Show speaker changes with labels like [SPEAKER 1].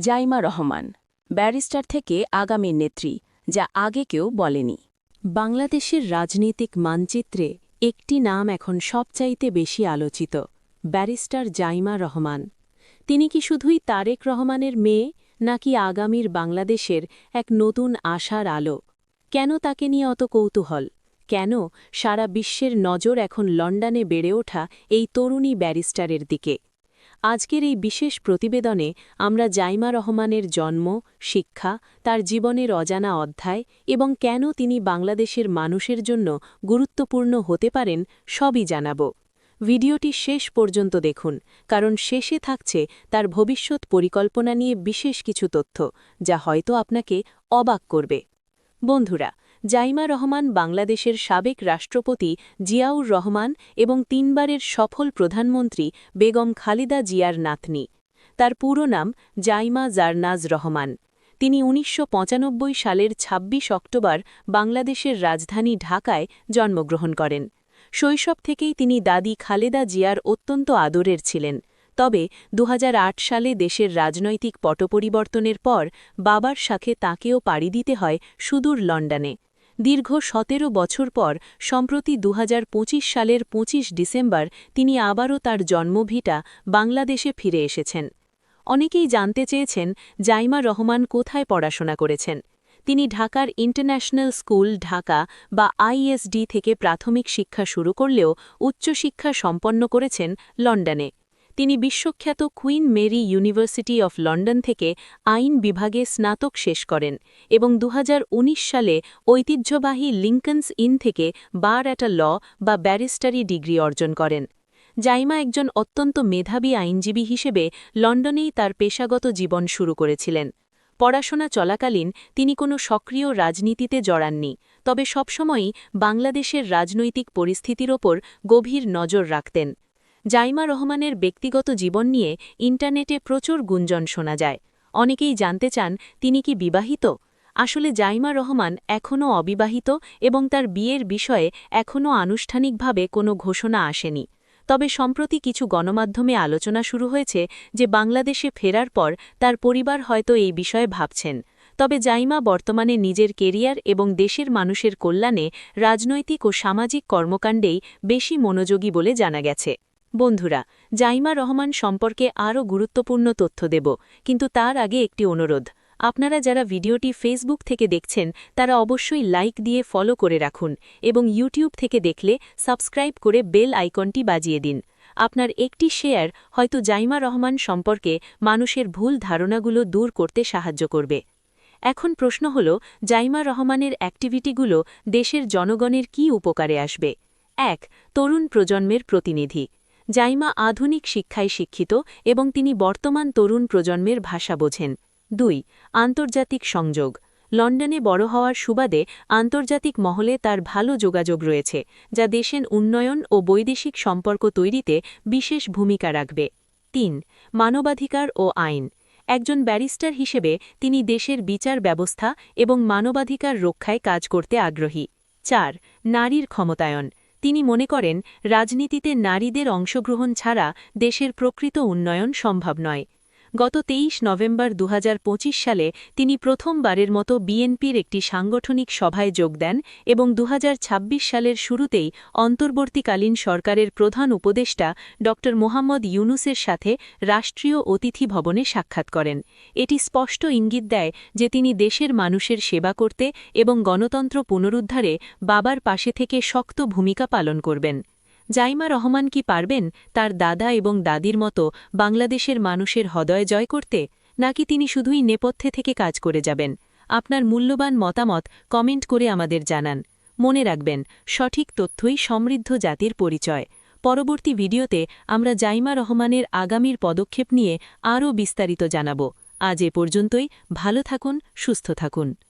[SPEAKER 1] Zaima Rahman, barrister থেকে আগামীর নেত্রী, যা আগে কেউ বলেনি। বাংলাদেশের রাজনৈতিক মানচিত্রে একটি নাম এখন সবচাইতে বেশি আলোচিত, ব্যারিস্টার জাইমা রহমান। তিনি কি শুধুই তারেক রহমানের মেয়ে, নাকি আগামীর বাংলাদেশের এক নতুন আশার আলো? কেন তাকে নিয়ে অত কৌতূহল? কেন সারা বিশ্বের নজর এখন লন্ডনে বেড়ে ওঠা এই তরুণী ব্যারিস্টারের দিকে? আজকের এই বিশেষ প্রতিবেদনে আমরা জাইমা রহমানের জন্ম, শিক্ষা, তার জীবনের অজানা অধ্যায় এবং কেন তিনি বাংলাদেশের মানুষের জন্য গুরুত্বপূর্ণ হতে পারেন সবই জানাব। ভিডিওটি শেষ পর্যন্ত দেখুন, কারণ শেষে থাকছে তার ভবিষ্যৎ পরিকল্পনা নিয়ে বিশেষ কিছু তথ্য, যা হয়তো আপনাকে অবাক করবে। বন্ধুরা জাইমা রহমান বাংলাদেশের সাবেক রাষ্ট্রপতি জিয়াউর রহমান এবং তিনবারের সফল প্রধানমন্ত্রী বেগম খালিদা জিয়ার নাতনি। তার পুরো নাম জাইমা জারনাজ রহমান। তিনি উনিশশো পঁচানব্বই সালের ২৬ অক্টোবর বাংলাদেশের রাজধানী ঢাকায় জন্মগ্রহণ করেন। শৈশব থেকেই তিনি দাদি খালেদা জিয়ার অত্যন্ত আদরের ছিলেন। তবে দু হাজার আট সালে দেশের রাজনৈতিক পটপরিবর্তনের পর বাবার সাথে তাকেও পাড়ি দিতে হয় সুদূর লন্ডনে। দীর্ঘ সতেরো বছর পর, সম্প্রতি দু হাজার পঁচিশ সালের ২৫ ডিসেম্বর, তিনি আবারও তার জন্মভিটা বাংলাদেশে ফিরে এসেছেন। অনেকেই জানতে চেয়েছেন জাইমা রহমান কোথায় পড়াশোনা করেছেন। তিনি ঢাকার ইন্টারন্যাশনাল স্কুল, ঢাকা বা আইএসডি থেকে প্রাথমিক শিক্ষা শুরু করলেও উচ্চশিক্ষা সম্পন্ন করেছেন লন্ডনে। তিনি বিশ্বখ্যাত Queen Mary University of London থেকে আইন বিভাগে স্নাতক শেষ করেন এবং দু হাজার উনিশ সালে ঐতিহ্যবাহী লিঙ্কনস ইন থেকে বার অ্যাট ল বা ব্যারিস্টারি ডিগ্রি অর্জন করেন। জাইমা একজন অত্যন্ত মেধাবী আইনজীবী হিসেবে লন্ডনেই তার পেশাগত জীবন শুরু করেছিলেন। পড়াশোনা চলাকালীন তিনি কোনো সক্রিয় রাজনীতিতে জড়াননি, তবে সবসময়ই বাংলাদেশের রাজনৈতিক পরিস্থিতির ওপর গভীর নজর রাখতেন। জাইমা রহমানের ব্যক্তিগত জীবন নিয়ে ইন্টারনেটে প্রচুর গুঞ্জন শোনা যায়। অনেকেই জানতে চান, তিনি কি বিবাহিত? আসলে জাইমা রহমান এখনও অবিবাহিত এবং তার বিয়ের বিষয়ে এখনও আনুষ্ঠানিকভাবে কোনো ঘোষণা আসেনি। তবে সম্প্রতি কিছু গণমাধ্যমে আলোচনা শুরু হয়েছে যে বাংলাদেশে ফেরার পর তার পরিবার হয়তো এই বিষয়ে ভাবছেন। তবে জাইমা বর্তমানে নিজের কেরিয়ার এবং দেশের মানুষের কল্যাণে রাজনৈতিক ও সামাজিক কর্মকাণ্ডেই বেশি মনোযোগী বলে জানা গেছে। বন্ধুরা, জাইমা রহমান সম্পর্কে আরও গুরুত্বপূর্ণ তথ্য দেব, কিন্তু তার আগে একটি অনুরোধ। আপনারা যারা ভিডিওটি ফেসবুক থেকে দেখছেন, তারা অবশ্যই লাইক দিয়ে ফলো করে রাখুন এবং ইউটিউব থেকে দেখলে সাবস্ক্রাইব করে বেল আইকনটি বাজিয়ে দিন। আপনার একটি শেয়ার হয়তো জাইমা রহমান সম্পর্কে মানুষের ভুল ধারণাগুলো দূর করতে সাহায্য করবে। এখন প্রশ্ন হল, জাইমা রহমানের অ্যাক্টিভিটিগুলো দেশের জনগণের কি উপকারে আসবে? এক, তরুণ প্রজন্মের প্রতিনিধি। জাইমা আধুনিক শিক্ষায় শিক্ষিত এবং তিনি বর্তমান তরুণ প্রজন্মের ভাষা বোঝেন। দুই, আন্তর্জাতিক সংযোগ। লন্ডনে বড় হওয়ার সুবাদে আন্তর্জাতিক মহলে তার ভালো যোগাযোগ রয়েছে, যা দেশের উন্নয়ন ও বৈদেশিক সম্পর্ক তৈরিতে বিশেষ ভূমিকা রাখবে। তিন, মানবাধিকার ও আইন। একজন ব্যারিস্টার হিসেবে তিনি দেশের বিচার ব্যবস্থা এবং মানবাধিকার রক্ষায় কাজ করতে আগ্রহী। চার, নারীর ক্ষমতায়ন। তিনি মনে করেন রাজনীতিতে নারীদের অংশগ্রহণ ছাড়া দেশের প্রকৃত উন্নয়ন সম্ভব নয়। গত তেইশ নভেম্বর দুহাজার পঁচিশ সালে তিনি প্রথমবারের মতো বিএনপির একটি সাংগঠনিক সভায় যোগ দেন এবং দু হাজার ছাব্বিশ সালের শুরুতেই অন্তর্বর্তীকালীন সরকারের প্রধান উপদেষ্টা ড. মোহাম্মদ ইউনুসের সাথে রাষ্ট্রীয় অতিথি ভবনে সাক্ষাৎ করেন। এটি স্পষ্ট ইঙ্গিত দেয় যে তিনি দেশের মানুষের সেবা করতে এবং গণতন্ত্র পুনরুদ্ধারে বাবার পাশে থেকে শক্ত ভূমিকা পালন করবেন। জাইমা রহমান কি পারবেন তার দাদা এবং দাদির মতো বাংলাদেশের মানুষের হদয় জয় করতে, নাকি তিনি শুধুই নেপথ্যে থেকে কাজ করে যাবেন? আপনার মূল্যবান মতামত কমেন্ট করে আমাদের জানান। মনে রাখবেন, সঠিক তথ্যই সমৃদ্ধ জাতির পরিচয়। পরবর্তী ভিডিওতে আমরা জাইমা রহমানের আগামীর পদক্ষেপ নিয়ে আরও বিস্তারিত জানাব। আজ এ পর্যন্তই, ভালো থাকুন, সুস্থ থাকুন।